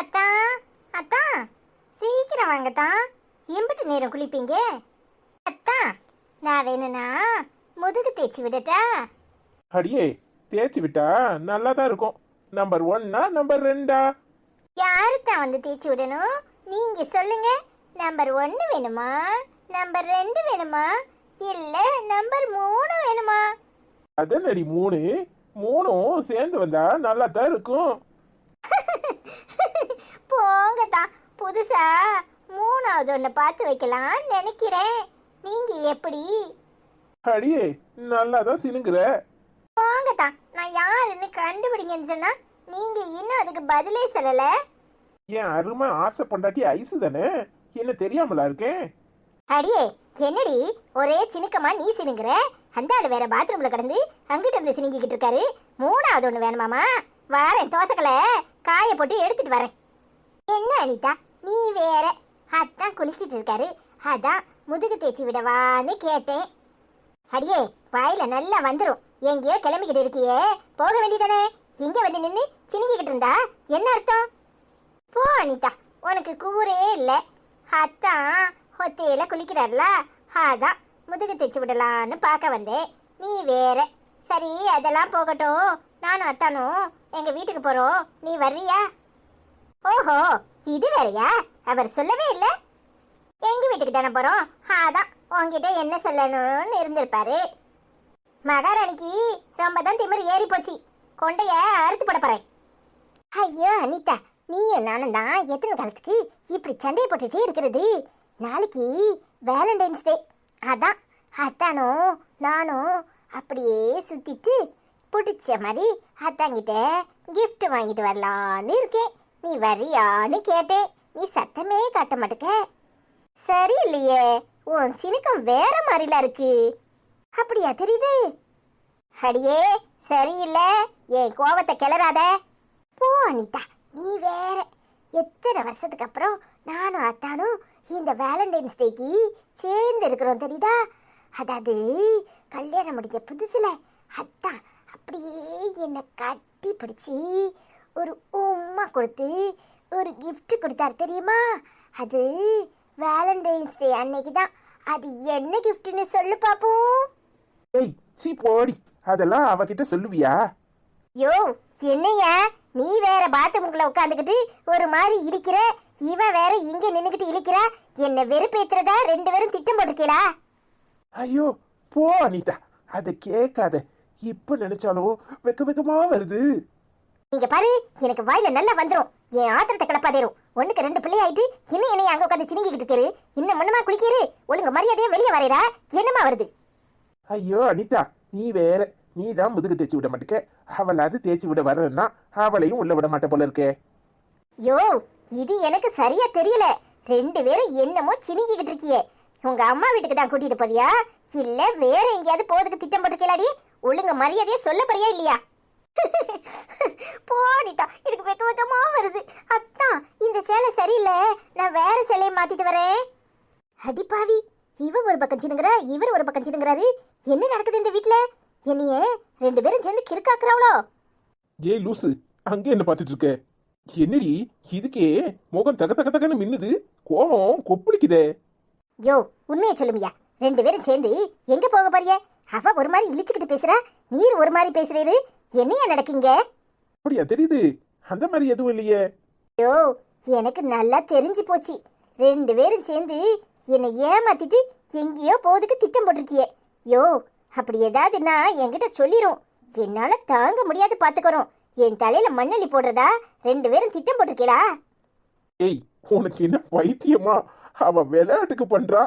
அத்தா அத்தா சீக்கிரம் வாங்கத்தா. எம்பிட்டு நேரம் குளிப்பீங்க? அத்தா நான் வேணும்னா முதுகு தேய்ச்சி விடட்டா? அடியே தேய்ச்சி விட்டா நல்லா தான் இருக்கும். நம்பர் ஒன்னா நம்பர் ரெண்டா? யாருத்தான் வந்து தேய்ச்சி விடணும்? நீங்க சொல்லுங்க. நம்பர் ஒன்று வேணுமா? நம்பர் ரெண்டு வேணுமா? இல்ல நம்பர் மூணு வேணுமா? அதனடி மூணு? மூணும் சேர்ந்து வந்தா நல்லா தான் இருக்கும். போங்கத்தா புதுசா மூணாவது ஒன்று பார்த்து வைக்கலாம்னு நினைக்கிறேன். நீங்க எப்படி? அடியே நல்லா தான் சினுங்குற போங்கத்தா நான் யாருன்னு கண்டுபிடிங்கன்னு சொன்னா நீங்க இன்னும் அதுக்கு பதிலே சொல்லல. என் அருமை ஆசை பொண்டாட்டி ஐசு தானே? என்ன தெரியாமலா இருக்கேன் அடியே என்னடி? ஒரே சினுக்கமா நீ சினுங்குற? அந்த ஆளு வேற பாத்ரூம்ல கிடந்து அங்கிட்டு இருந்து சினுங்கிக்கிட்டு இருக்காரு. மூணாவது ஒண்ணு வேணுமாமா வரேன் தோசைக்கலை காய போட்டு எடுத்துட்டு வரேன். என்ன அனிதா? நீ வேற. அதான் குளிச்சிட்டு இருக்காரு அதான் முதுகு தேய்ச்சி விடவான்னு கேட்டேன். அடியே வாயில நல்லா வந்துடும் எங்கேயோ கிளம்பிக்கிட்டு இருக்கியே. போக வேண்டியதானே? இங்க வந்து நின்று சினிங்கிக்கிட்டு இருந்தா? என்ன அர்த்தம்? போ அனிதா. உனக்கு கூரே இல்லை. அத்தான் ஒத்தையில குளிக்கிறார்ல. அதான் முதுகு தேய்ச்சி விடலான்னு பார்க்க வந்தேன். நீ வேற. சரி அதெல்லாம் போகட்டும். நானும் அத்தானும் எங்க வீட்டுக்கு போறோம். நீ வர்றியா? ஓஹோ இது வேறையா? அவர் சொல்லவே இல்லை. எங்க வீட்டுக்கு தானே போறோம்? அதான் உன்கிட்ட என்ன சொல்லணும்னு இருந்திருப்பாரு. மகாராணிக்கு ரொம்ப தான் திமிர் ஏறி போச்சு. கொண்டைய அறுத்து போட போறேன். ஐயோ அனிதா நீயும் நானும் தான் எத்தனை காலத்துக்கு இப்படி சண்டையை போட்டுட்டே இருக்கிறது? நாளைக்கு வேலண்டைன்ஸ் டே. அதான் அத்தானும் நானும் அப்படியே சுத்திட்டு பிடிச்ச மாதிரி அத்தாங்கிட்ட கிஃப்ட் வாங்கிட்டு வரலான்னு இருக்கேன். நீ வரியான்னு கேட்டேன். நீ சத்தமே காட்ட மாட்டுக்க. சரி இல்லையே உன் சினுக்கம் வேற மாதிரிலாம் இருக்கு. அப்படியா தெரியுது? அடியே சரியில்லை என் கோவத்தை கிளறாத. போ அனிதா நீ வேற. எத்தனை வருஷத்துக்கு அப்புறம் நானும் அத்தானும் இந்த வேலண்டைன்ஸ் டேக்கு சேர்ந்து இருக்கிறோம் தெரியுதா? அதாவது கல்யாணம் முடிஞ்ச புதுசில் அத்தான் அப்படியே என்னை கட்டி பிடிச்சி ஒரு உம்மா கொடுத்து ஒரு gift கொடுத்தாரு தெரியுமா? அது வேலண்டைன்ஸ் டே அன்னைக்கு தான். அது என்ன கிஃப்ட்னு சொல்லு பாப்போம் ஏய் சீ போடி. அதெல்லாம் அவகிட்ட சொல்லுவியா? யோ என்னையா நீ வேற பாத்ரூமுக்குள்ள உட்காந்துக்கிட்டு ஒரு மாதிரி இடிக்கிற? இவன் வேற இங்க நின்னுக்கிட்டு இழிக்கிறா? என்ன வெறுப்பேத்துறதா? ரெண்டு பேரும் திட்டம் போட்டிருக்கீங்களா ஐயோ போ அனிதா. அதை கேட்காத. இப்ப நினைச்சாலும் வெக்க வெக்கமா வருது. நீங்க பாரு எனக்கு வாயில நல்லா வந்துரும். என் ஆத்திரத்தை கிளப்பாதேரும் ஒண்ணுக்கு ரெண்டு பிள்ளை ஆயிட்டு இன்னும் என்னைய அங்க உட்காந்து சினிங்கிட்டு இருக்கிறு இன்னும் முன்னமா குளிக்கிறே ஒழுங்கு மரியாதையா வெளியே வரையறா என்னமா வருது? ஐயோ அனிதா நீ வேற. நீ தான் முதுகு தேய்ச்சி விட மாட்டேக்க. அவளாவது தேய்ச்சி விட வரன்னா அவளையும் உள்ள விட மாட்ட போல இருக்கே. யோ இது எனக்கு சரியா தெரியல. ரெண்டு பேரும் என்னமோ சினிங்கிக்கிட்டு இருக்கியே. உங்க அம்மா வீட்டுக்கு தான் கூட்டிட்டு போறியா இல்ல வேற எங்கேயாவது போறதுக்கு திட்டம் போட்டுக்கலாடி ஒழுங்கு மரியாதையா சொல்ல போறியா இல்லையா? போடிட்டா எனக்கு வெக்க வெக்கமா வருது. அத்தான் இந்த சேலை சரியில்லை. நான் வேற சேலையை மாத்திட்டு வரேன். அடிப்பாவி இவ ஒரு பக்கம் சினுங்குறா இவர் ஒரு பக்கம் சினுங்குறாரு. என்ன நடக்குது இந்த வீட்ல? என்னைய ரெண்டு பேரும் சேர்ந்து கிறுக்காக்குறாவளோ? ஏய் லூசு அங்க என்ன பார்த்துட்டு இருக்க? என்னடி இதுக்கே முகம் தக தக தகன்னு மின்னுது. கோவம் கொப்பளிக்குதே. யோ உண்மையை சொல்லுமியா ரெண்டு பேரும் சேர்ந்து எங்க போக போறிய? அவ ஒரு மாதிரி இழிச்சுக்கிட்டு பேசுறா நீர் ஒரு மாதிரி பேசுறீரு. என்னையா நடக்குங்க? அப்படியா தெரியுது. அந்த மாதிரி எதுவும் இல்லையே. யோ எனக்கு நல்லா தெரிஞ்சு போச்சு. ரெண்டு பேரும் சேர்ந்து என்னை ஏமாத்திட்டு எங்கேயோ போறதுக்கு திட்டம் போட்டிருக்கியே. யோ அப்படி ஏதாவதுன்னா என்கிட்ட சொல்லிரும். என்னால தாங்க முடியாது பாத்துக்கிறோம் என் தலையில மண்ணள்ளி போடுறதா? ரெண்டு பேரும் திட்டம் போட்டிருக்கீங்களா ஏய் உனக்கு என்ன பைத்தியமா? அவ விளையாட்டுக்கு பண்றா.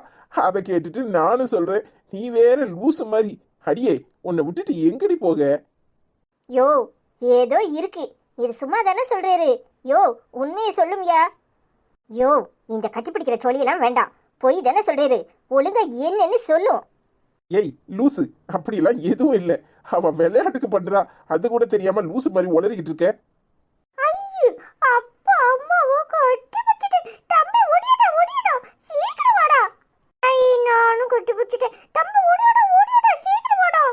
அதை கேட்டுட்டு நானும் சொல்றேன். நீ வேற லூசு மாதிரி. அடியே உன்னை விட்டுட்டு எங்கடி போக? யோ ஏதோ இருக்கு. இது சும்மா தானே சொல்றாரு. யோ உண்மையை சொல்லும்யா. யோ இந்த கட்டிப்பிடிக்கிற சொல்லியெல்லாம் வேண்டாம். பொய் தானே சொல்றாரு. ஒழுங்கா என்னன்னு சொல்லும். ஏய் லூசு. அப்படிலாம் எதுவும் இல்லை. அவ விளையாட்டுக்கு பண்றா. அது கூட தெரியாம லூசு மாதிரி உளறிக்கிட்டு இருக்க. ஐயோ அப்பா அம்மாவோ கட்டி பிடிச்சிட்டு தம்பி ஓடிடா ஓடிடா சீக்கிரம் வாடா. ஐ நானும் கட்டி பிடிச்சிட்டேன் தம்பி ஓடிடா சீக்கிரம் வாடா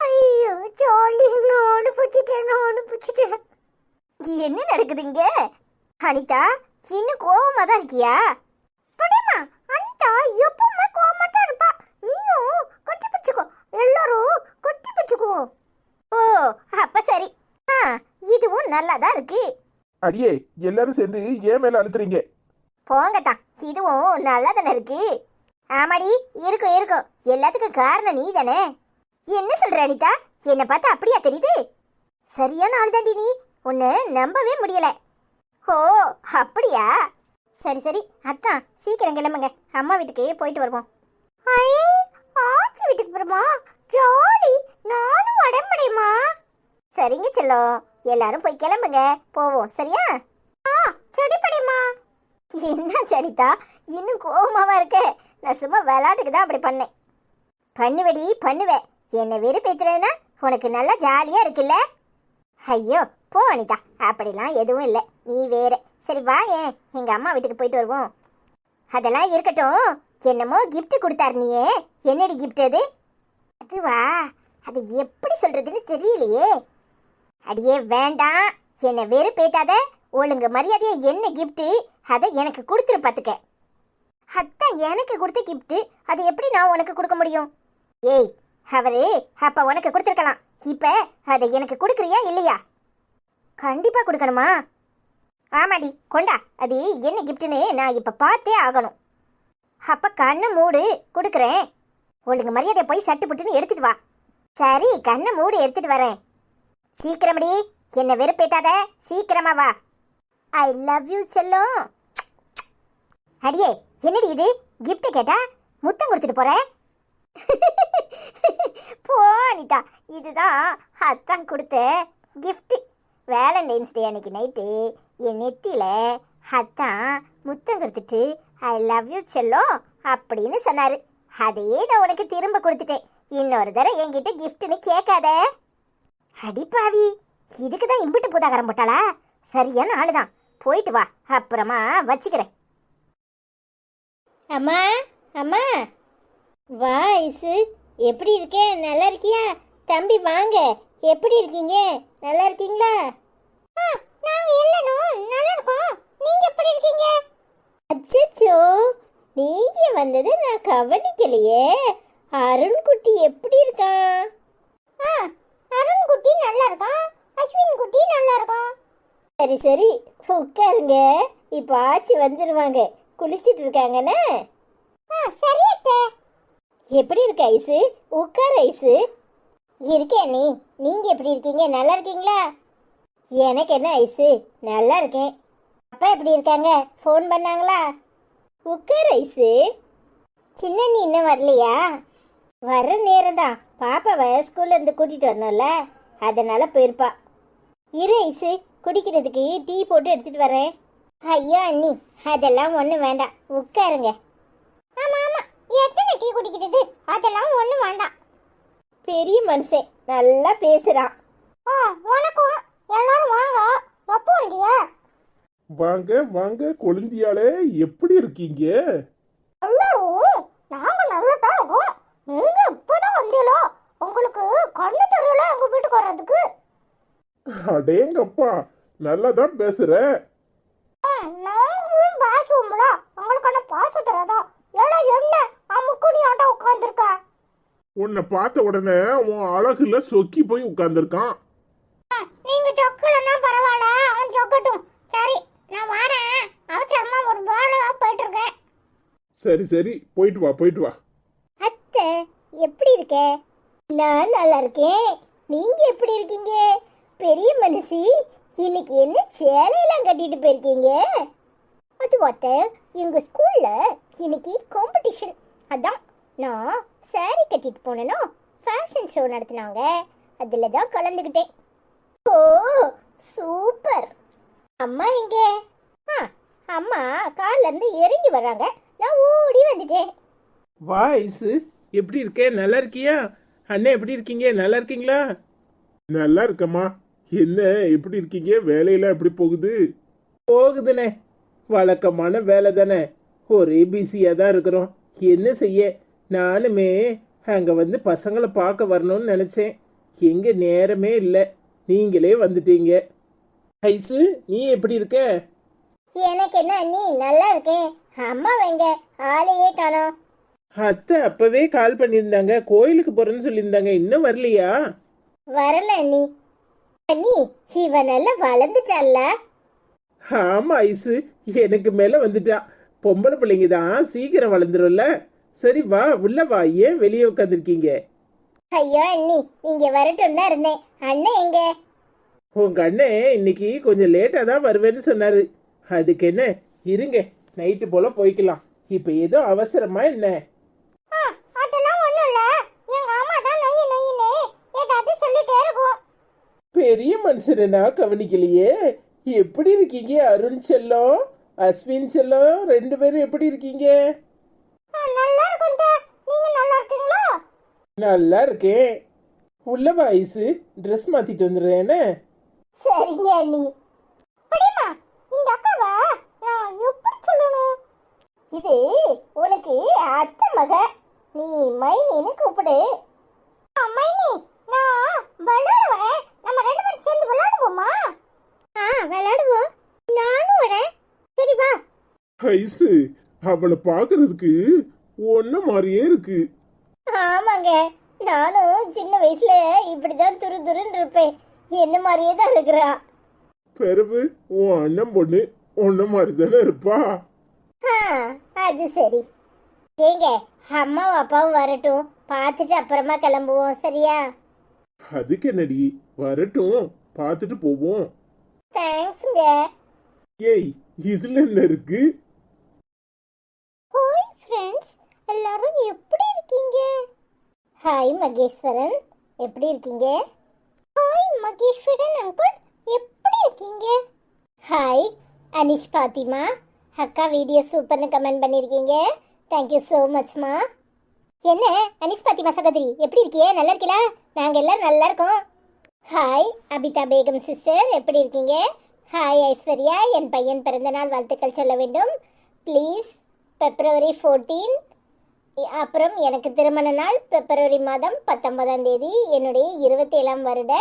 ஐயோ என்ன நடக்குதுங்க அனிதா இன்னும் கோவமா தான் இருக்கியா? படமா அனிதா எப்பவுமே கோவமா தான் இருப்பா. நீயும் கொட்டி பிடிச்சுக்கோ. எல்லாரும் கொட்டி பிடிச்சுக்கோ ஓ அப்ப சரி. ஆ இதுவும் நல்லா தான் இருக்கு. அடியே எல்லாரும் சேர்ந்து ஏன் மேல அழுத்துறீங்க? போங்கத்தான் இதுவும் நல்லா தானே இருக்கு. ஆமாடி இருக்கும் இருக்கும் எல்லாத்துக்கும் காரணம் நீ தானே என்ன சொல்ற அனிதா? என்னை பார்த்தா அப்படியா தெரியுது? சரியான ஆள் தாண்டி நீ. உன்னை நம்பவே முடியல. ஓ அப்படியா? சரி சரி அத்தான் சீக்கிரம் கிளம்புங்க. அம்மா வீட்டுக்கு போயிட்டு வருவோம். ஆச்சி வீட்டுக்கு போறோமா? ஜாலி நானும் உடம்படையுமா சரிங்க செல்லம். எல்லாரும் போய் கிளம்புங்க. போவோம் சரியா? ஆ செடி படையுமா என்ன சரிதா இன்னும் கோபமாவா இருக்க? நான் சும்மா விளாட்டுக்கு தான் அப்படி பண்ணேன். பண்ணுவடி பண்ணுவேன் என்னை வெறுப்பேத்துறதுன்னா உனக்கு நல்லா ஜாலியா இருக்குல்ல? ஐயோ போ அனிதா. அப்படிலாம் எதுவும் இல்லை. நீ வேற. சரி வா ஏன் எங்கள் அம்மா வீட்டுக்கு போயிட்டு வருவோம். அதெல்லாம் இருக்கட்டும். என்னமோ கிஃப்ட் கொடுத்தாரு நீயே. என்னடி கிஃப்ட் அது? அதுவா? அது எப்படி சொல்றதுன்னு தெரியலையே. அடியே வேண்டாம். என்னை வெறுப்பேத்தாத ஒழுங்கு மரியாதையை என்ன கிஃப்ட்டு அதை எனக்கு கொடுத்துரு பார்த்துக்க அதான் எனக்கு கொடுத்த கிஃப்ட்டு அது எப்படி நான் உனக்கு கொடுக்க முடியும்? ஏய் அவரு அப்போ உனக்கு கொடுத்துருக்கலாம். இப்போ அதை எனக்கு கொடுக்குறியா இல்லையா? கண்டிப்பாக கொடுக்கணுமா? ஆமாடி கொண்டா. அது என்ன கிஃப்ட்டுன்னு நான் இப்போ பார்த்தே ஆகணும். அப்போ கண்ணை மூடு கொடுக்குறேன். ஒழுங்கு மரியாதையை போய் சட்டு புட்டுன்னு எடுத்துட்டு வா. சரி கண்ணை மூடு எடுத்துட்டு வரேன். சீக்கிரமடி என்னை வெறுப்பேத்தாத. சீக்கிரமா வா. ஐ லவ் யூ செல்லம். அடியே என்னடி இது? கிஃப்ட்டை கேட்டா முத்தம் கொடுத்துட்டு போற? போ அனிதா. இதுதான் அத்தான் கொடுத்த கிஃப்ட்டு வேலண்டைன்ஸ் டே அன்னைக்கு நைட்டு என் நெத்தியில் அத்தான் முத்தம் கொடுத்துட்டு ஐ லவ் யூ செல்லோ அப்படின்னு சொன்னார். அதையே நான் உனக்கு திரும்ப கொடுத்துட்டேன். இன்னொரு தடவை என்கிட்ட கிஃப்ட்னு கேட்காத. அடிப்பாவி இதுக்கு தான் இம்பிட்டு பூதாகரம் போட்டாளா? சரியான ஆளுதான். போயிட்டு வா அப்புறமா வச்சுக்கிறேன். அம்மா அம்மா வா ஐசு எப்படி இருக்க? நல்லா இருக்கியா? தம்பி வாங்க. எப்படி இருக்கீங்க? நல்லா இருக்கீங்களா? நாங்க இல்லனோ நல்லா இருக்கோம். நீங்க எப்படி இருக்கீங்க? அச்சச்சோ நீங்க வந்தது நான் கவனிக்கலையே. அருண்குட்டி எப்படி இருக்கான்? அருண் குட்டி நல்லா இருக்கான். அஸ்வின் குட்டி நல்லா இருக்கான் சரி சரி உட்காருங்க. இப்போ ஆச்சி வந்துருவாங்க. குளிச்சிட்டு இருக்காங்கண்ணே சரி அத்தை. எப்படி இருக்க ஐசு? உட்கார் ஐசு. இருக்கேன் நீ நீங்க எப்படி இருக்கீங்க? நல்லா இருக்கீங்களா? எனக்கு என்ன ஐசு? நல்லா இருக்கேன். அப்பா எப்படி இருக்காங்க? ஃபோன் பண்ணாங்களா? உட்கார் ஐசு. சின்ன நீ இன்னும் வரலையா? வர நேரம் தான் பாப்பாவை ஸ்கூல்லேருந்து இருந்து கூட்டிட்டு வரணும்ல. அதனால போயிருப்பா. இரு ஐசு குடிக்கிறதுக்கு டீ போட்டு எடுத்துட்டு வரேன். ஐயோ அண்ணி அதெல்லாம் ஒன்றும் வேண்டாம். உட்காருங்க. ஆமா ஆமா. எத்தனை டீ குடிக்கிறது? அதெல்லாம் ஒன்றும் வேண்டாம். பெரிய மனுஷன். நல்லா பேசுறான். ஆ வணக்கம். எல்லாரும் வாங்க. எப்போ வந்தீங்க? வாங்க வாங்க. கொழுந்தியாலே எப்படி இருக்கீங்க? எல்லாரும் நாங்க நல்லா தான் இருக்கோம் நீங்க இப்பதான் வந்தீங்களோ? உங்களுக்கு கண்ணு தெரியல எங்க வீட்டுக்கு வர்றதுக்கு. அடேங்கப்பா நல்லா தான் பேசுற நாங்களும் பேசுவோம்ல. உங்களுக்கு என்ன பாச தராதா ஏடா என்ன? அமுக்கு நீ ஆட்டா உட்காந்துருக்க உன்னை பார்த்த உடனே உன் அழகுல சொக்கி போய் உட்கார்ந்துருக்கான். நீங்க சொக்கலன்னா பரவாயில்ல அவன் சொக்கட்டும். சரி நான் வரேன். அவசரமா ஒரு வேலையா போயிட்டு இருக்கேன் சரி சரி போயிட்டு வா போயிட்டு வா. அத்தை எப்படி இருக்க? நான் நல்லா இருக்கேன். நீங்க எப்படி இருக்கீங்க? பெரிய மனுஷி இன்னைக்கு என்ன சேலையெல்லாம் கட்டிட்டு போயிருக்கீங்க? அது அத்தை எங்க ஸ்கூல்ல இன்னைக்கு காம்படிஷன் அதான் நான் saree கட்டிட்டு போனேனோ? ஃபேஷன் ஷோ நடத்தினாங்க. அதில் தான் கலந்துக்கிட்டேன் ஓ சூப்பர் அம்மா எங்க? ஆ அம்மா கார்ல இருந்து இறங்கி வர்றாங்க. நான் ஓடி வந்துட்டேன். வா ஐசு. எப்படி இருக்க? நல்லா இருக்கியா? அண்ணன் எப்படி இருக்கீங்க? நல்லா இருக்கீங்களா? நல்லா இருக்கம்மா. என்ன எப்படி இருக்கீங்க? வேலையெல்லாம் எப்படி போகுது? போகுதுண்ணே. வழக்கமான வேலை தானே. ஒரே பிஸியாக தான் இருக்கிறோம். என்ன செய்ய? நானுமே அங்கே வந்து பசங்களை பார்க்க வரணும்னு நினச்சேன். எங்கே நேரமே இல்லை. நீங்களே வந்துட்டீங்க. ஐசு நீ எப்படி இருக்க? எனக்கு என்ன அண்ணி நல்லா இருக்கேன் அம்மா வைங்க ஆளையே காணோம் அத்தை அப்பவே கால் பண்ணியிருந்தாங்க. கோயிலுக்கு போறேன்னு சொல்லியிருந்தாங்க. இன்னும் வரலையா? வரல அண்ணி. இவ நல்லா வளர்ந்துட்டால ஆமா ஐசு. எனக்கு மேல வந்துட்டா. பொம்பளை பிள்ளைங்க தான் சீக்கிரம் வளர்ந்துரும்ல. சரி வா உள்ள வா. ஏன் வெளியே உட்காந்துருக்கீங்க ஐயோ அண்ணி இங்க வரட்டும் தான் இருந்தேன். அண்ணன் எங்க? உங்க அண்ணன் இன்னைக்கு கொஞ்சம் லேட்டா தான் வருவேன்னு சொன்னாரு. அதுக்கு என்ன? இருங்க நைட்டு போல போய்க்கலாம். இப்ப ஏதோ அவசரமா என்ன? பெரிய மனுஷனா கவனிக்கலையே. எப்படி இருக்கீங்க அருண் செல்லம்? அஸ்வின் செல்லம்? ரெண்டு பேரும் எப்படி இருக்கீங்க? நல்லா இருக்கும் நீங்க நல்லா இருக்கீங்களா? நல்லா இருக்கேன் உள்ள வயசு ட்ரெஸ் மாத்திட்டு வந்துடுறேன் சரிங்க அண்ணி. படிமா இந்த அக்காவா நான் எப்படி சொல்லணும்? இது உனக்கு அத்தை மக. நீ மைனின்னு கூப்பிடு. மைனி நான் விளையாட வரேன் நம்ம ரெண்டு பேரும் சேர்ந்து விளையாடுவோமா? ஆ விளையாடுவோம். நானும் வரேன். சரி வா. ஐசு அவளை பார்க்கறதுக்கு ஒன்ன மாதிரியே இருக்கு. ஆமாங்க. நானும் சின்ன வயசுல இப்படிதான் துரு துருன்னு இருப்பேன். என்ன மாதிரியே தான் இருக்கிறா. பிறகு உன் அண்ணன் பொண்ணு ஒன்ன மாதிரி தானே இருப்பா? அது சரி. ஏங்க அம்மாவும் அப்பாவும் வரட்டும். பார்த்துட்டு அப்புறமா கிளம்புவோம் சரியா? அதுக்கு என்னடி? வரட்டும் பார்த்துட்டு போவோம். தேங்க்ஸுங்க. ஏய் இதுல என்ன இருக்கு ஹாய் ஃப்ரெண்ட்ஸ் எல்லாரும் எப்படி இருக்கீங்க? ஹாய் மகேஸ்வரன். எப்படி இருக்கீங்க? ஹாய் மகேஸ்வரன் அங்கிள் எப்படி இருக்கீங்க? ஹாய் அனிஷ் பாத்திமா. அக்கா வீடியோ சூப்பர்னு கமெண்ட் பண்ணியிருக்கீங்க தேங்க்யூ ஸோ மச்மா என்ன அனிஷ் பாத்திமா சகோதரி எப்படி இருக்கியே? நல்லா இருக்கீங்களா நாங்கள் எல்லாம் நல்லா இருக்கோம். ஹாய் அபிதா பேகம் சிஸ்டர் எப்படி இருக்கீங்க? ஹாய் ஐஸ்வர்யா. என் பையன் பிறந்தநாள் வாழ்த்துக்கள் சொல்ல வேண்டும். ப்ளீஸ் பிப்ரவரி ஃபோர்டீன் அப்புறம் எனக்கு திருமண நாள் பிப்ரவரி மாதம் பத்தொன்பதாம் தேதி என்னுடைய இருபத்தேழாம் வருட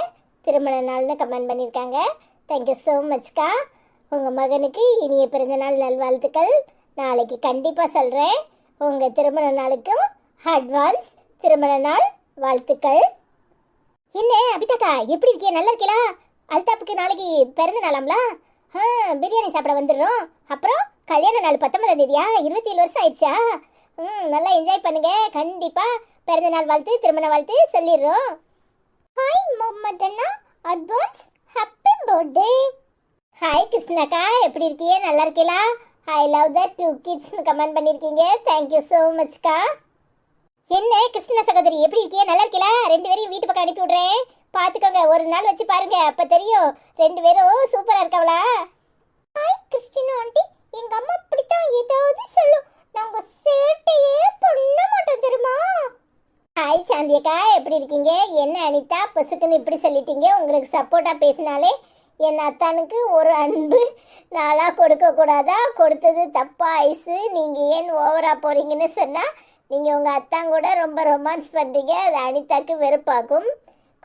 திருமண நாள்னு கமெண்ட் பண்ணியிருக்காங்க தேங்க்யூ ஸோ மச்க்கா உங்கள் மகனுக்கு இனிய பிறந்தநாள் நல்வாழ்த்துக்கள். நாளைக்கு கண்டிப்பாக சொல்கிறேன் உங்கள் திருமண நாளுக்கும் அட்வான்ஸ் திருமண நாள் வாழ்த்துக்கள். என்ன அபிதாக்கா எப்படி இருக்கீங்க? நல்லா இருக்கீங்களா? அல்தாப்புக்கு நாளைக்கு பிறந்த நாளாம்ல? பிரியாணி சாப்பிட வந்துடுறோம். அப்புறம் கல்யாண நாள் பத்தொன்பதாம் தேதியா? இருபத்தி ஏழு வருஷம் ஆயிடுச்சா? ம் நல்லா என்ஜாய் பண்ணுங்க. கண்டிப்பா பிறந்த நாள் வாழ்த்து திருமண வாழ்த்து சொல்லிடுறோம். ஹாய் முகமது அண்ணா அட்வான்ஸ் ஹாப்பி பர்த்டே ஹாய் கிருஷ்ணாக்கா. எப்படி இருக்கீங்க? நல்லா இருக்கீங்களா? ஐ லவ் த டூ கிட்ஸ்னு கமெண்ட் பண்ணியிருக்கீங்க தேங்க்யூ ஸோ மச்க்கா என்ன கிருஷ்ண சகோதரி எப்படி இருக்கீங்க? நல்லா இருக்கீங்களா? ரெண்டு பேரையும் வீட்டு பக்கம் அனுப்பி விடுறேன். பார்த்துக்கோங்க ஒரு நாள் வச்சு பாருங்க. அப்போ தெரியும். ரெண்டு பேரும் சூப்பராக இருக்கவளா? Hi Christina aunty. எங்கள் அம்மா அப்படித்தான் ஏதாவது சொல்லும். நாங்க சேட்டையே பண்ண மாட்டோம் தெரியுமா? ஹாய் சாந்தியக்கா. எப்படி இருக்கீங்க? என்ன அனிதா? பொசுக்குன்னு இப்படி சொல்லிட்டீங்க. உங்களுக்கு சப்போர்ட்டாக பேசினாலே என் அத்தானுக்கு ஒரு அன்பு நாளா கொடுக்க கூடாதா? கொடுத்தது தப்பா ஐஸு நீங்க ஏன் ஓவரா போறீங்கன்னு சொன்னா நீங்க உங்க அத்தான் கூட ரொம்ப ரொமான்ஸ் பண்றீங்க. அது அனிதாக்கு வெறுப்பாகும்.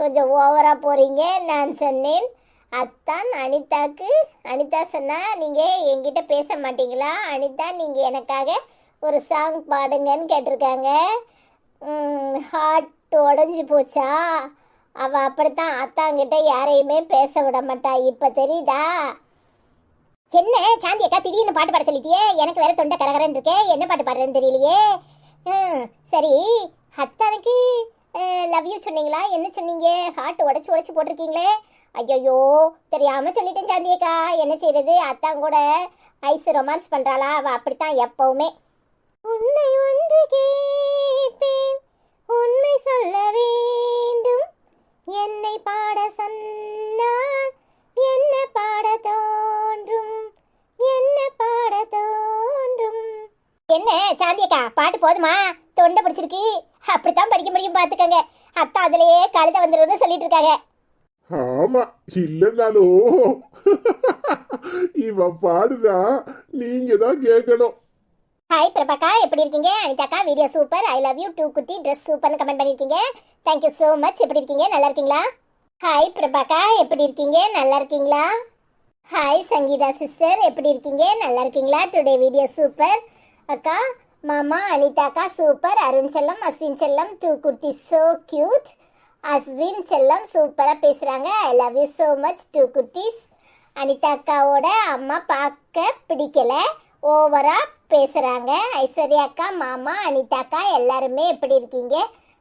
கொஞ்சம் ஓவரா போறீங்க நான் சொன்னேன். அத்தான் அனிதாக்கு அனிதா சொன்னா நீங்க என்கிட்ட பேச மாட்டீங்களா? அனிதா நீங்க எனக்காக ஒரு சாங் பாடுங்கன்னு கேட்டிருக்காங்க. ஹார்ட் உடஞ்சி போச்சா? அவள் அப்படித்தான் அத்தாங்கிட்ட யாரையுமே பேச விட மாட்டா. இப்போ தெரியுதா? என்ன சாந்தி அக்கா திடீர்னு பாட்டு பாட சொல்லிட்டியே? எனக்கு வேற தொண்டை கரகரன்னு இருக்கே. என்ன பாட்டு பாடுறதுன்னு தெரியலையே? சரி. அத்தானுக்கு லவ் யூ சொன்னீங்களா? என்ன சொன்னீங்க? ஹார்ட் உடச்சி உடச்சி போட்டிருக்கீங்களே? ஐயோ தெரியாம சொல்லிட்டேன் சாந்தி அக்கா. என்ன செய்யறது அத்தான் கூட ஐஸ் ரொமான்ஸ் பண்ணுறாளா அவள் அப்படித்தான் எப்பவுமே. உன்னை ஒன்று கேட்பேன் உண்மை சொல்ல வேண்டும். என்னை பாட சொன்னால் என்ன பாட தோன்றும்? என்ன பாட தோன்றும்? என்ன சாந்தியக்கா பாட்டு போதுமா? தொண்டை பிடிச்சிருக்கு. அப்படித்தான் படிக்க முடியும் பாத்துக்கங்க அத்தா அதுலயே கழுத வந்துடும் சொல்லிட்டு இருக்காங்க ஆமா இல்லைனாலும் இவன் பாடுதா நீங்க தான் கேட்கணும். ஹாய் பிரபாக்கா எப்படி இருக்கீங்க? அனிதாக்கா video super I love you two குட்டி ட்ரெஸ் சூப்பர்னு கமெண்ட் பண்ணியிருக்கீங்க தேங்க்யூ ஸோ மச் எப்படி இருக்கீங்க? நல்லா இருக்கீங்களா? ஹாய் பிரபாக்கா எப்படி இருக்கீங்க? நல்லா இருக்கீங்களா? ஹாய் சங்கீதா சிஸ்டர் எப்படி இருக்கீங்க? நல்லா இருக்கீங்களா? டுடே வீடியோ சூப்பர் அக்கா மாமா அனிதாக்கா சூப்பர் அருண் செல்லம் அஸ்வின் செல்லம் டூ குட்டி ஸோ க்யூட் அஸ்வின் செல்லம் சூப்பராக பேசுகிறாங்க I love you so much too குட்டிஸ். Anitha அக்காவோட அம்மா பார்க்க பிடிக்கலை. ஓவரா பேசுகிறாங்க ஐஸ்வர்யா அக்கா மாமா அனிதா அக்கா எல்லாருமே எப்படி இருக்கீங்க?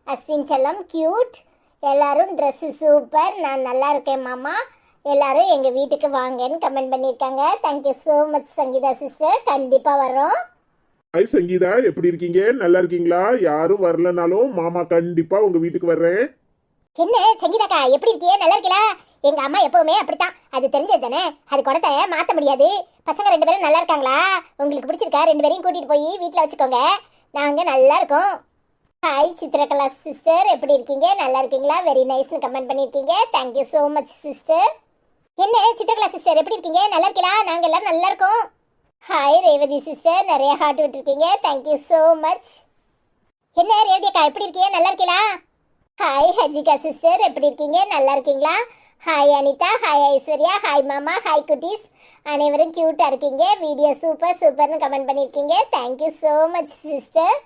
அஸ்வின் செல்லம் கியூட் எல்லாரும் ட்ரெஸ்ஸு சூப்பர் நான் நல்லா இருக்கேன் மாமா. எல்லாரும் எங்கள் வீட்டுக்கு வாங்கன்னு கமெண்ட் பண்ணியிருக்காங்க. Thank you so much Sangeetha sister கண்டிப்பாக வரோம் ஹாய் சங்கீதா. எப்படி இருக்கீங்க? நல்லா இருக்கீங்களா? யாரும் வரலனாலும் மாமா கண்டிப்பா உங்க வீட்டுக்கு வர்றேன். என்ன சங்கீதாக்கா எப்படி இருக்கியே? நல்லா இருக்கீங்களா எங்க அம்மா எப்பவுமே அப்படித்தான். அது தெரிஞ்சது தானே? அது குடத்தை மாத்த முடியாது. பசங்க ரெண்டு பேரும் நல்லா இருக்காங்களா? உங்களுக்கு பிடிச்சிருக்கா? ரெண்டு பேரையும் கூட்டிட்டு போய் வீட்டில் வச்சுக்கோங்க. நாங்க நல்லா இருக்கோம். ஹாய் சித்திரகலா சிஸ்டர் எப்படி இருக்கீங்க? நல்லா இருக்கீங்களா? வெரி நைஸ்னு கமெண்ட் பண்ணியிருக்கீங்க. Thank you so much sister என்ன சித்திரகலா சிஸ்டர் எப்படி இருக்கீங்க? நல்லா இருக்கீங்களா நாங்கள் எல்லாரும் நல்லா இருக்கோம். ஹாய் ரேவதி சிஸ்டர் நிறைய ஹார்ட் விட்டுருக்கீங்க. தேங்க்யூ ஸோ மச் என்ன ரேவதி அக்கா எப்படி இருக்கீங்க? நல்லா இருக்கீங்களா ஹாய் ஹஜிகா சிஸ்டர் எப்படி இருக்கீங்க? நல்லா இருக்கீங்களா? Hi Anitha hi Aishwarya hi மாமா ஹாய் குட்டீஸ் அனைவரும் க்யூட்டாக இருக்கீங்க. வீடியோ சூப்பர் சூப்பர்னு கமெண்ட் பண்ணியிருக்கீங்க. Thank you so much sister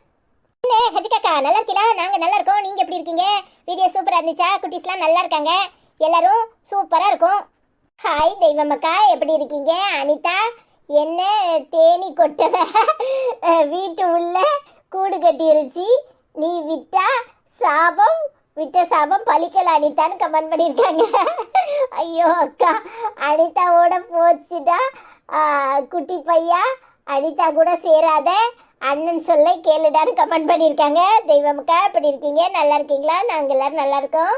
என்ன ஹஜிகாக்கா நல்லா இருக்கீங்களா நாங்கள் நல்லா இருக்கோம். நீங்கள் எப்படி இருக்கீங்க? வீடியோ சூப்பராக இருந்துச்சா? குட்டீஸ்லாம் நல்லா இருக்காங்க? எல்லோரும் சூப்பராக இருக்கும். ஹாய் தெய்வமக்கா. எப்படி இருக்கீங்க? அனிதா என்ன தேனி கொட்டலை? வீட்டு உள்ள கூடு கட்டிருச்சு. நீ விட்டா சாபம் விட்ட சாபம் பழிக்கல அனிதான்னு கமெண்ட் பண்ணியிருக்காங்க. ஐயோ அக்கா. அனிதாவோட போச்சுடா. குட்டி பையா அனிதா கூட சேராத. அண்ணன் சொல்ல கேளுடான்னு கமெண்ட் பண்ணியிருக்காங்க. தெய்வமக்கா எப்படி இருக்கீங்க? நல்லா இருக்கீங்களா? நாங்கள் எல்லாரும் நல்லா இருக்கோம்.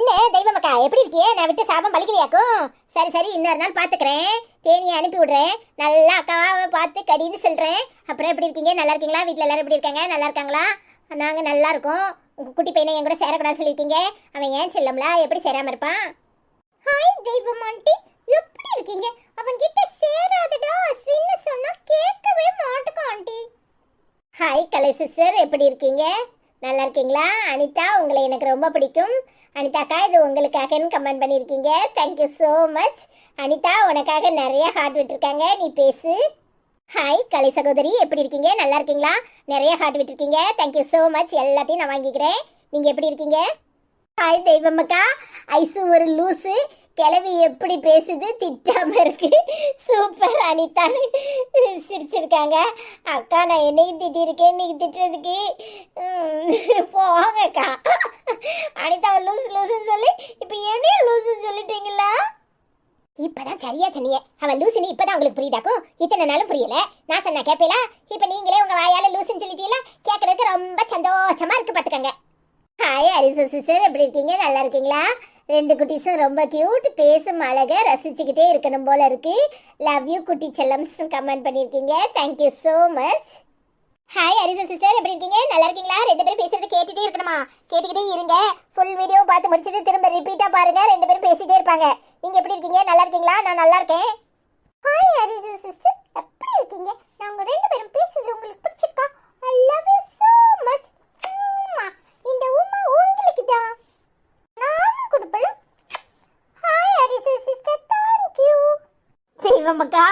என்ன தெய்வமக்கா எப்படி இருக்கியே? நான் விட்டு சாபம் பழிக்கலையாக்கும்? சரி சரி இன்னொரு நாள் பார்த்துக்கிறேன் தேனியை அனுப்பி விடுறேன். நல்லா அக்காவை பார்த்து கடின்னு சொல்கிறேன் அப்புறம் எப்படி இருக்கீங்க? நல்லா இருக்கீங்களா? வீட்டில் எல்லாரும் எப்படி இருக்காங்க? நல்லா இருக்காங்களா? நாங்கள் நல்லா இருக்கோம். உங்கள் குட்டி பையனை என் கூட சேரக்கூடாதுன்னு சொல்லியிருக்கீங்க அவன் ஏன் செல்லம்ல? எப்படி சேராமல் இருப்பான்? ஹாய் தெய்வம் ஆண்டி. எப்படி இருக்கீங்க? அவன் கிட்ட சேராதடா அஸ்வின்னு சொன்னா கேட்கவே மாட்டுக்கா ஆண்டி. Hi Kalai sister. எப்படி இருக்கீங்க? நல்லா இருக்கீங்களா? அனிதா உங்களை எனக்கு ரொம்ப பிடிக்கும். அனிதாக்கா இது உங்களுக்காகன்னு கமெண்ட் பண்ணியிருக்கீங்க. Thank you so much Anitha உனக்காக நிறைய ஹார்ட் விட்டுருக்காங்க. நீ பேசு. ஹாய் கலை சகோதரி எப்படி இருக்கீங்க? நல்லா இருக்கீங்களா? நிறைய ஹார்ட் விட்டுருக்கீங்க. தேங்க்யூ ஸோ மச் எல்லாத்தையும் நான் வாங்கிக்கிறேன். நீங்கள் எப்படி இருக்கீங்க? ஹாய் தெய்வம்மக்கா ஐசு ஒரு லூசு. கிளவி எப்படி பேசுது? திட்டாம இருக்கு. சூப்பர் அனிதான்னு சிரிச்சிருக்காங்க. அக்கா நான் என்னைக்கு திட்டிருக்கேன் இன்னைக்கு திட்டுறதுக்கு? ம், போங்கக்கா. அனிதா லூஸ் லூஸுன்னு சொல்லி இப்போ என்னையும் லூஸுன்னு சொல்லிட்டீங்களா? இப்பதான் சரியா சொன்னீங்க அவன் லூசுன்னு இப்பதான் உங்களுக்கு புரியுதாக்கும் இத்தனை நாளும் புரியல. நான் சொன்னா கேப்பீங்களா இப்ப நீங்களே உங்க வாயால லூசுன்னு சொல்லிட்டீங்களா? கேட்கறதுக்கு ரொம்ப சந்தோஷமா இருக்கு பாத்துக்கங்க. ஹாய் அரிசு சிஸ்டர் எப்படி இருக்கீங்க? நல்லா இருக்கீங்களா? ரெண்டு குட்டீஸும் ரொம்ப கியூட் பேசும் அழக ரசிச்சுக்கிட்டே இருக்கணும் போல இருக்கு. லவ் யூ குட்டி செல்லம்ஸ் கமெண்ட் பண்ணியிருக்கீங்க. Thank you so much hi Haris sister எப்படி இருக்கீங்க? நல்லா இருக்கீங்களா? ரெண்டு பேரும் பேசுறது கேட்டுட்டே இருக்கணுமா? கேட்டுக்கிட்டே இருங்க. ஃபுல் வீடியோ பார்த்து முடிச்சது திரும்ப ரிப்பீட்டா பாருங்க. ரெண்டு பேரும் பேசிட்டே இருப்பாங்க. நீங்க எப்படி இருக்கீங்க? நல்லா இருக்கீங்களா? நான் நல்லா இருக்கேன். ஹாய் அரிஜு சிஸ்டர் எப்படி இருக்கீங்க? நாங்க ரெண்டு பேரும் பேசுறது உங்களுக்கு பிடிச்சிருக்கா? I love you so much இந்த உமா உங்களுக்கு தான் நானும் கொடுப்பேன்? Hi Ariju sister thank you தெய்வமக்கா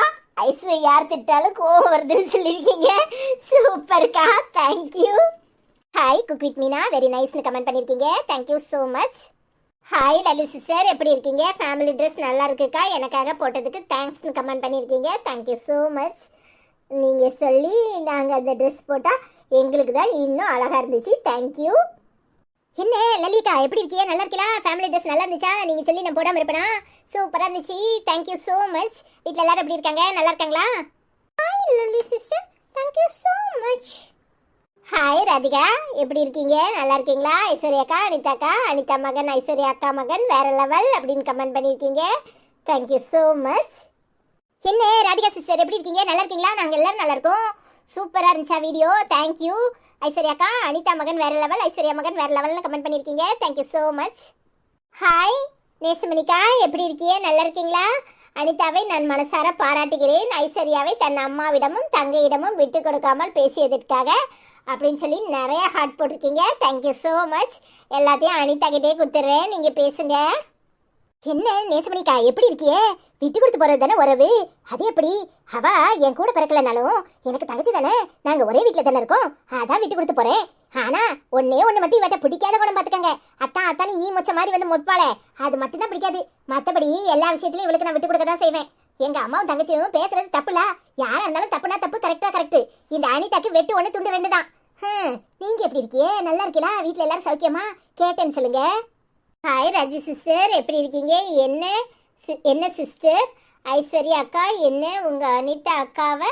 Aishwarya யார் திட்டாலும் கோவம் வருதுன்னு சொல்லியிருக்கீங்க. சூப்பர்க்கா thank you hi cook with Meena. Very நைஸ்னு comment பண்ணியிருக்கீங்க. Thank you so much hi Lali sister எப்படி இருக்கீங்க? ஃபேமிலி ட்ரெஸ் நல்லா இருக்குக்கா? எனக்காக போட்டதுக்கு தேங்க்ஸ்னு கமெண்ட் பண்ணியிருக்கீங்க. தேங்க்யூ ஸோ மச் நீங்கள் சொல்லி நாங்கள் அந்த ட்ரெஸ் போட்டால் எங்களுக்கு தான் இன்னும் அழகாக இருந்துச்சு. தேங்க்யூ என்ன லலிதா எப்படி இருக்கீங்க நல்லா இருக்கீங்களா ஃபேமிலி ட்ரெஸ் நல்லா இருந்துச்சா? நீங்கள் சொல்லி நான் போடாமல் இருப்பேனா? சூப்பராக இருந்துச்சு. தேங்க்யூ ஸோ மச் வீட்டில் எல்லோரும் எப்படி இருக்காங்க? நல்லா இருக்காங்களா? Hi Lali sister thank you so much hi Radhika எப்படி இருக்கீங்க? நல்லா இருக்கீங்களா? ஐஸ்வர்யாக்கா அனிதாக்கா அனிதா மகன் ஐஸ்வர்யா அக்கா மகன். வேற லெவல் அப்படின்னு கமெண்ட் பண்ணியிருக்கீங்க. தேங்க்யூ ஸோ மச் என்ன ராதிகா சிஸ்டர் எப்படி இருக்கீங்க? நல்லா இருக்கீங்களா? நாங்கள் எல்லோரும் நல்லா இருக்கோம். சூப்பராக இருந்துச்சா வீடியோ தேங்க்யூ ஐஸ்வர்யாக்கா அனிதா மகன் வேற லெவல். ஐஸ்வர்யா மகன் வேற லெவல்னு கமெண்ட் பண்ணியிருக்கீங்க. Thank you so much hi நேசமணிக்கா. எப்படி இருக்கீங்க நல்லா இருக்கீங்களா? அனிதாவை நான் மனசார பாராட்டுகிறேன். ஐஸ்வர்யாவை தன் அம்மாவிடமும் தங்கையிடமும் விட்டு கொடுக்காமல் பேசியதற்காக அப்படின்னு சொல்லி நிறைய ஹார்ட் போட்டிருக்கீங்க. தேங்க்யூ ஸோ மச் எல்லாத்தையும் அனிதாக்கிட்டே கொடுத்துட்றேன் நீங்கள் பேசுங்க. என்ன நேசமணிக்கா எப்படி இருக்கியே? விட்டு கொடுத்து போகிறது தானே உறவு? அது எப்படி? அவா என் கூட பிறக்கலனாலும் எனக்கு தங்கச்சி தானே? நாங்கள் ஒரே வீட்டில் தானே இருக்கோம். அதான் விட்டு கொடுத்து போகிறேன் ஆனா ஒன்னே ஒன்று மட்டும் இவட்ட பிடிக்காத குணம் பார்த்துக்கங்க. அத்தான் அத்தானு ஈ மொச்ச மாதிரி வந்து முட்பாளே அது மட்டும் தான் பிடிக்காது. மற்றபடி எல்லா விஷயத்துலையும் இவளுக்கு நான் விட்டு கொடுக்க தான் செய்வேன். எங்க அம்மாவும் தங்கச்சியும் பேசுறது தப்புல. யாரா இருந்தாலும் தப்புனா தப்பு கரெக்டா கரெக்ட் இந்த அனிதாக்கு வெட்டு ஒண்ணு துண்டு ரெண்டு தான். நீங்க எப்படி இருக்கியே நல்லா இருக்கீங்களா வீட்டுல எல்லாரும் சௌக்கியமா? கேட்டேன்னு சொல்லுங்க. ஹாய் ராஜி சிஸ்டர் எப்படி இருக்கீங்க? என்ன சி- என்ன சிஸ்டர் ஐஸ்வர்யா அக்கா என்ன உங்க அனிதா அக்காவை?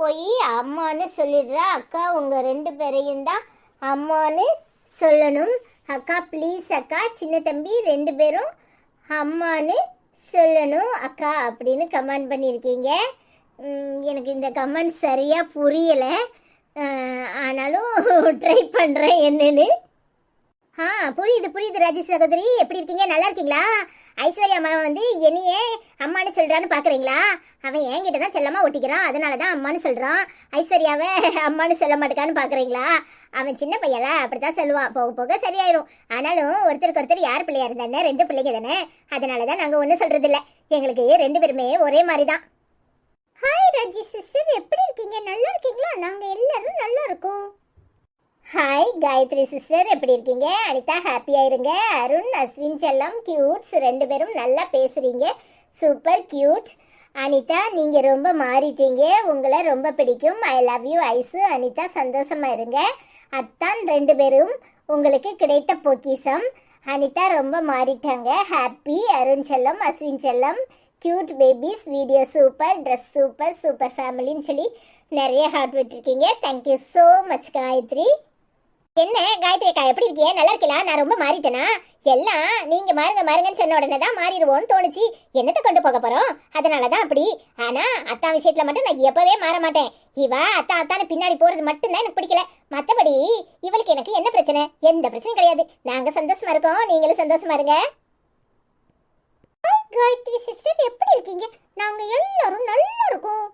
போய் அம்மான்னு சொல்லிடுறா. அக்கா உங்க ரெண்டு பேரையும் தான் அம்மான்னு சொல்லணும். அக்கா ப்ளீஸ் அக்கா. சின்ன தம்பி ரெண்டு பேரும் அம்மான்னு சொல்லணும். அக்கா அப்படின்னு கமெண்ட் பண்ணியிருக்கீங்க. எனக்கு இந்த கமெண்ட் சரியாக புரியலை. ஆனாலும் ட்ரை பண்ணுறேன் என்னென்னு. ஆ புரியுது புரியுது ராஜி சகோதரி. எப்படி இருக்கீங்க? நல்லா இருக்கீங்களா? ஐஸ்வர்யா அம்மா வந்து என்னையே அம்மான்னு சொல்கிறான்னு பார்க்குறீங்களா அவன் என்கிட்ட தான் செல்லமாக ஒட்டிக்கிறான். அதனால தான் அம்மான்னு சொல்கிறான் ஐஸ்வர்யாவை அம்மானு சொல்ல மாட்டேக்கான்னு பார்க்குறீங்களா அவன் சின்ன பையல அப்படித்தான் சொல்லுவான். போக போக சரியாயிரும். ஆனாலும் ஒருத்தருக்கு ஒருத்தர் யார் பிள்ளையா இருந்தானே ரெண்டு பிள்ளைங்க தானே. அதனால தான் நாங்கள் ஒன்றும் சொல்கிறதில்ல எங்களுக்கு ரெண்டு பேருமே ஒரே மாதிரி தான் ஹாய் ரஜி சிஸ்டர் எப்படி இருக்கீங்க? நல்லா இருக்கீங்களா? நாங்கள் எல்லாரும் நல்லா இருக்கோம். ஹாய் காயத்ரி சிஸ்டர் எப்படி இருக்கீங்க? அனிதா ஹாப்பியாக இருங்க அருண் அஸ்வின் செல்லம் கியூட்ஸ் ரெண்டு பேரும் நல்லா பேசுகிறீங்க சூப்பர் கியூட் அனிதா நீங்கள் ரொம்ப மாறிட்டீங்க. உங்களை ரொம்ப பிடிக்கும். I love you Aishu Anitha சந்தோஷமாக இருங்க. அத்தான் ரெண்டு பேரும் உங்களுக்கு கிடைத்த பொக்கிசம் அனிதா ரொம்ப மாறிட்டாங்க. ஹாப்பி அருண் செல்லம் அஸ்வின் செல்லம். Cute babies video super dress super super ஃபேமிலின்னு சொல்லி நிறைய heart விட்டுருக்கீங்க thank you so much Gayathri என்ன காயத்ரி அக்கா எப்படி இருக்கீங்க நல்லா இருக்கலாம் நான் ரொம்ப மாறிட்டேனா? எல்லாம் நீங்க மாறுங்க மாறுங்கன்னு சொன்ன உடனே தான் மாறிடுவோம்னு தோணுச்சு. என்னத்தை கொண்டு போக போறோம்? அதனால தான் அப்படி. ஆனா அத்தா விஷயத்துல மட்டும் நான் எப்பவே மாற மாட்டேன். இவா அத்தா அத்தான்னு பின்னாடி போறது மட்டும்தான் எனக்கு பிடிக்கல. மத்தபடி இவளுக்கு எனக்கு என்ன பிரச்சனை? எந்த பிரச்சனையும் கிடையாது. நாங்க சந்தோஷமா இருக்கோம் நீங்களும் சந்தோஷமா இருங்க. காயத்ரி சிஸ்டர் எப்படி இருக்கீங்க? நாங்க எல்லாரும் நல்லா இருக்கோம்.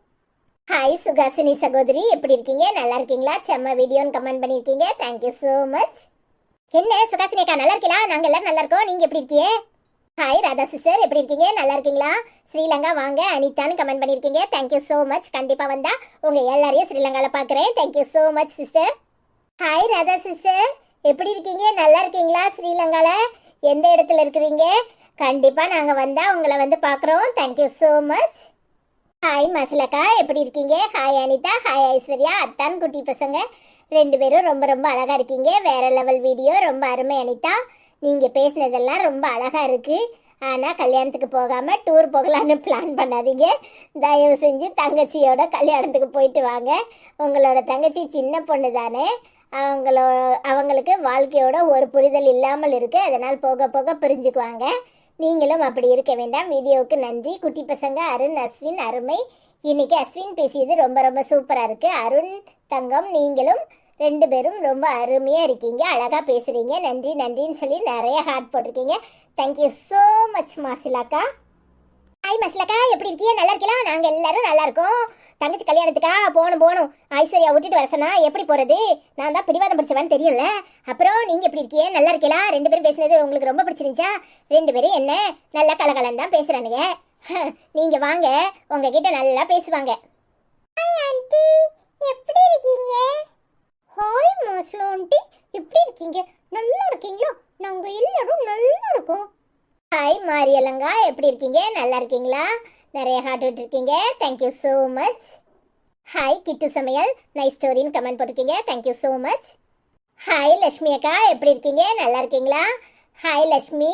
ஹாய் சுகாசினி சகோதரி எப்படி இருக்கீங்க? நல்லா இருக்கீங்களா? செம்ம வீடியோன்னு கமெண்ட் பண்ணியிருக்கீங்க. தேங்க்யூ ஸோ மச் என்ன சுகாசினி அக்கா நல்லா இருக்கீங்களா நாங்கள் எல்லாரும் நல்லா இருக்கோம். நீங்கள் எப்படி இருக்கீங்க? ஹாய் ராதா சிஸ்டர் எப்படி இருக்கீங்க? நல்லா இருக்கீங்களா? ஸ்ரீலங்கா வாங்க. அனிதான்னு கமெண்ட் பண்ணியிருக்கீங்க. தேங்க்யூ ஸோ மச் கண்டிப்பாக வந்தா உங்கள் எல்லாரையும் ஸ்ரீலங்காவில் பார்க்குறேன். Thank you so much sister hi Radha sister எப்படி இருக்கீங்க? நல்லா இருக்கீங்களா? ஸ்ரீலங்காவில் எந்த இடத்துல இருக்கிறீங்க? கண்டிப்பாக நாங்கள் வந்தால் உங்களை வந்து பார்க்குறோம். Thank you so much hi மசலக்கா எப்படி இருக்கீங்க? ஹாய் அனிதா ஹாய் ஐஸ்வர்யா அத்தான் குட்டி பசங்க. ரெண்டு பேரும் ரொம்ப ரொம்ப அழகாக இருக்கீங்க. வேற லெவல் வீடியோ ரொம்ப அருமை அனிதா நீங்கள் பேசினதெல்லாம் ரொம்ப அழகாக இருக்குது ஆனால் கல்யாணத்துக்கு போகாமல் டூர் போகலான்னு பிளான் பண்ணாதீங்க. தயவு செஞ்சு தங்கச்சியோட கல்யாணத்துக்கு போயிட்டு வாங்க. உங்களோட தங்கச்சி சின்ன பொண்ணு தானே. அவங்களோ அவங்களுக்கு வாழ்க்கையோட ஒரு புரிதல் இல்லாமல் இருக்குது அதனால் போக போக புரிஞ்சுக்குவாங்க. நீங்களும் அப்படி இருக்க வேண்டாம். வீடியோவுக்கு நன்றி. குட்டி பசங்க அருண் அஸ்வின் அருமை. இன்னைக்கு அஸ்வின் பேசியது ரொம்ப ரொம்ப சூப்பராக இருக்கு. அருண் தங்கம் நீங்களும் ரெண்டு பேரும் ரொம்ப அருமையாக இருக்கீங்க. அழகாக பேசுகிறீங்க நன்றி நன்றின்னு சொல்லி நிறைய ஹார்ட் போட்டிருக்கீங்க. தேங்க்யூ ஸோ மச் மாசிலாக்கா. ஹாய் மசிலாக்கா. எப்படி இருக்கீங்க? நல்லா இருக்கலாம் நாங்கள் எல்லாரும் நல்லா இருக்கோம். தங்கச்சி கல்யாணத்துக்கா? போகணும் போகணும். ஐஸ்வர்யா விட்டுட்டு வர சொன்னா எப்படி போறது? நான் தான் பிடிவாதம் பிடிச்சவன்னு தெரியும்ல. அப்புறம் நீங்க எப்படி இருக்கீங்க? நல்லா இருக்கீங்களா ரெண்டு பேரும் பேசுனது உங்களுக்கு ரொம்ப பிடிச்சிருந்துச்சா? ரெண்டு பேரும் என்ன? நல்லா கலகலன்னு தான் பேசுறானுங்க. நீங்க வாங்க. உங்ககிட்ட நல்லா பேசுவாங்க. ஆண்டி எப்படி இருக்கீங்க? ஹாய் மோஸ்லோன்ட்டி எப்படி இருக்கீங்க? நல்லா இருக்கீங்களா? நாங்க எல்லாரும் நல்லா இருக்கோம். ஹாய் மாரியலங்கா. எப்படி இருக்கீங்க? நல்லா இருக்கீங்களா? நிறைய heart விட்டுருக்கீங்க. Thank you so much hi Kittu Samayal. Nice ஸ்டோரின்னு comment போட்டிருக்கீங்க. Thank you so much hi Lakshmi அக்கா. எப்படி இருக்கீங்க? நல்லா இருக்கீங்களா? Hi Lakshmi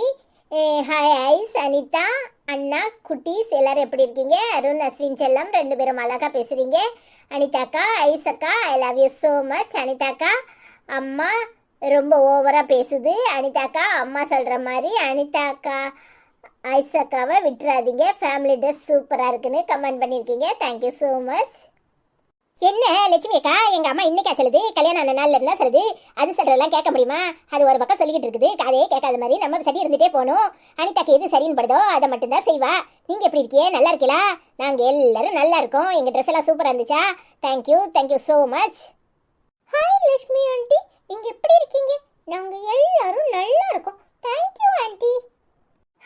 hi ice. Anitha அண்ணா குட்டீஸ். எல்லாரும் எப்படி இருக்கீங்க? அருண் அஸ்வின் செல்லம் ரெண்டு பேரும் அழகா பேசுகிறீங்க அனிதாக்கா ஐஸ் அக்கா. I love you so much அனிதாக்கா அம்மா ரொம்ப ஓவராக பேசுது. அனிதாக்கா அம்மா சொல்கிற மாதிரி அனிதாக்கா ஐசக்காவை விட்டுறாதீங்க. ஃபேமிலி ட்ரெஸ் சூப்பராக இருக்குன்னு கமெண்ட் பண்ணியிருக்கீங்க. தேங்க்யூ ஸோ மச் என்ன லட்சுமி அக்கா எங்கள் அம்மா இன்னைக்கா சொல்லுது? கல்யாணம் ஆன நாளில் இருந்தால் சொல்லுது? அது சொல்கிறதெல்லாம் கேட்க முடியுமா? அது ஒரு பக்கம் சொல்லிக்கிட்டு இருக்குது. அதே கேட்காத மாதிரி நம்ம சரி இருந்துகிட்டே போகணும். அனிதாக்கு எது சரின்னு படுதோ அதை மட்டும்தான் செய்வா. நீங்கள் எப்படி இருக்கியே நல்லா இருக்கீங்களா நாங்கள் எல்லோரும் நல்லா இருக்கோம். எங்கள் ட்ரெஸ் எல்லாம் சூப்பராக இருந்துச்சா? Thank you thank you so much hi Lakshmi aunty நீங்கள் எப்படி இருக்கீங்க? நாங்கள் எல்லோரும் நல்லா இருக்கோம். Thank you aunty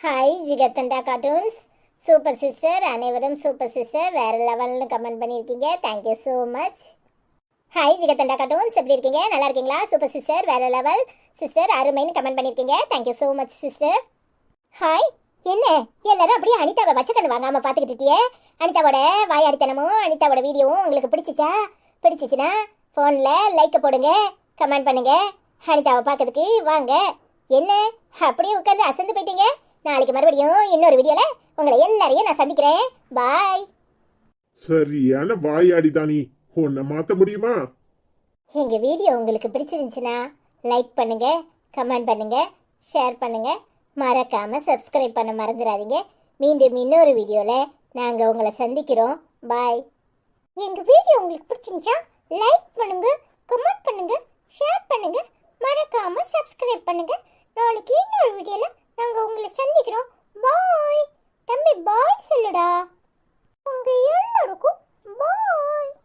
hi Jigarthanda cartoons super sister அனைவரும் சூப்பர் சிஸ்டர் வேறு லெவல்னு கமெண்ட் பண்ணியிருக்கீங்க. Thank you so much hi Jigarthanda cartoons எப்படி இருக்கீங்க? நல்லா இருக்கீங்களா? சூப்பர் சிஸ்டர் வேறு லெவல். சிஸ்டர் அருமைன்னு கமெண்ட் பண்ணியிருக்கீங்க. Thank you so much sister hi என்ன? எல்லாரும் அப்படியே அனிதாவை வச்சக்கண்ணு வாங்காமல் பார்த்துக்கிட்டு இருக்கியே? அனிதாவோட வாயாடித்தனமும் அனிதாவோட வீடியோவும் உங்களுக்கு பிடிச்சிச்சா? பிடிச்சிச்சின்னா ஃபோனில் லைக்கை போடுங்க கமெண்ட் பண்ணுங்கள் அனிதாவை பார்க்கறதுக்கு வாங்க. என்ன? அப்படியே உட்காந்து அசந்து போயிட்டீங்க? நாளைக்கு மறுபடியும் இன்னொரு வீடியோவில் உங்களை எல்லாரையும் நான் சந்திக்கிறேன். பாய் சரியான வாயாடி தானி. உன்னை மாத்த முடியுமா? எங்கள் வீடியோ உங்களுக்கு பிடிச்சிருந்துச்சுன்னா லைக் பண்ணுங்க கமெண்ட் பண்ணுங்க ஷேர் பண்ணுங்க. மறக்காம சப்ஸ்கிரைப் பண்ண மறந்துடாதீங்க. மீண்டும் இன்னொரு வீடியோவில் நாங்கள் உங்களை சந்திக்கிறோம். பாய் எங்கள் வீடியோ உங்களுக்கு பிடிச்சிருந்துச்சா லைக் பண்ணுங்க கமெண்ட் பண்ணுங்க ஷேர் பண்ணுங்க. மறக்காம சப்ஸ்கிரைப் பண்ணுங்க. நாளைக்கு இன்னொரு வீடியோவில் நாங்க உங்களை சந்திக்கிறோம். பாய் தம்பி பாய் சொல்லுடா. உங்க எல்லோருக்கும் பாய்